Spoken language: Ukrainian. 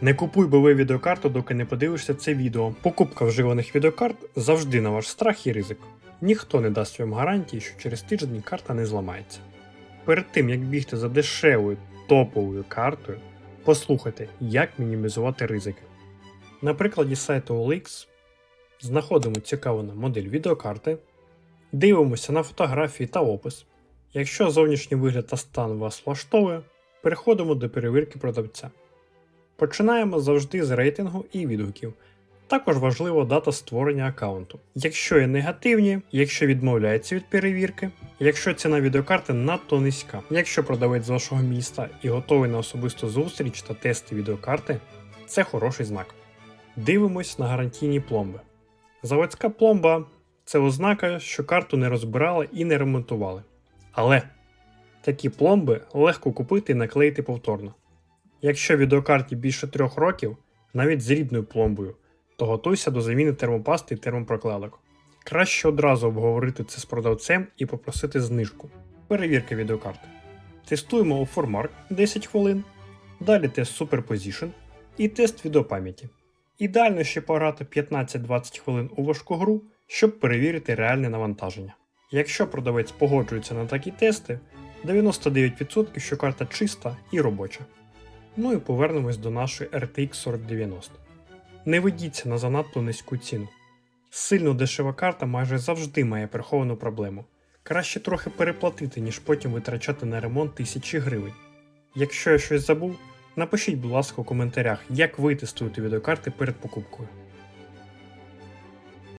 Не купуй БВ відеокарту, доки не подивишся це відео. Покупка вживаних відеокарт завжди на ваш страх і ризик. Ніхто не дасть вам гарантії, що через тиждень карта не зламається. Перед тим як бігти за дешевою топовою картою, послухайте, як мінімізувати ризики. На прикладі сайту OLX знаходимо цікаву нам модель відеокарти, дивимося на фотографії та опис. Якщо зовнішній вигляд та стан вас влаштовує, переходимо до перевірки продавця. Починаємо завжди з рейтингу і відгуків. Також важлива дата створення аккаунту. Якщо є негативні, якщо відмовляється від перевірки, якщо ціна відеокарти надто низька, якщо продавець з вашого міста і готовий на особисту зустріч та тести відеокарти, це хороший знак. Дивимось на гарантійні пломби. Заводська пломба це ознака, що карту не розбирали і не ремонтували. Але такі пломби легко купити і наклеїти повторно. Якщо відеокарті більше трьох років, навіть з рідною пломбою, то готуйся до заміни термопасти і термопрокладок. Краще одразу обговорити це з продавцем і попросити знижку. Перевірка відеокарти. Тестуємо у Formark 10 хвилин, далі тест Superposition і тест відеопам'яті. Ідеально ще пограти 15-20 хвилин у важку гру, щоб перевірити реальне навантаження. Якщо продавець погоджується на такі тести, 99% що карта чиста і робоча. Ну і повернемось до нашої RTX 4090. Не ведіться на занадто низьку ціну. Сильно дешева карта майже завжди має приховану проблему. Краще трохи переплатити, ніж потім витрачати на ремонт тисячі гривень. Якщо я щось забув, напишіть, будь ласка, у коментарях, як ви тестуєте відеокарти перед покупкою.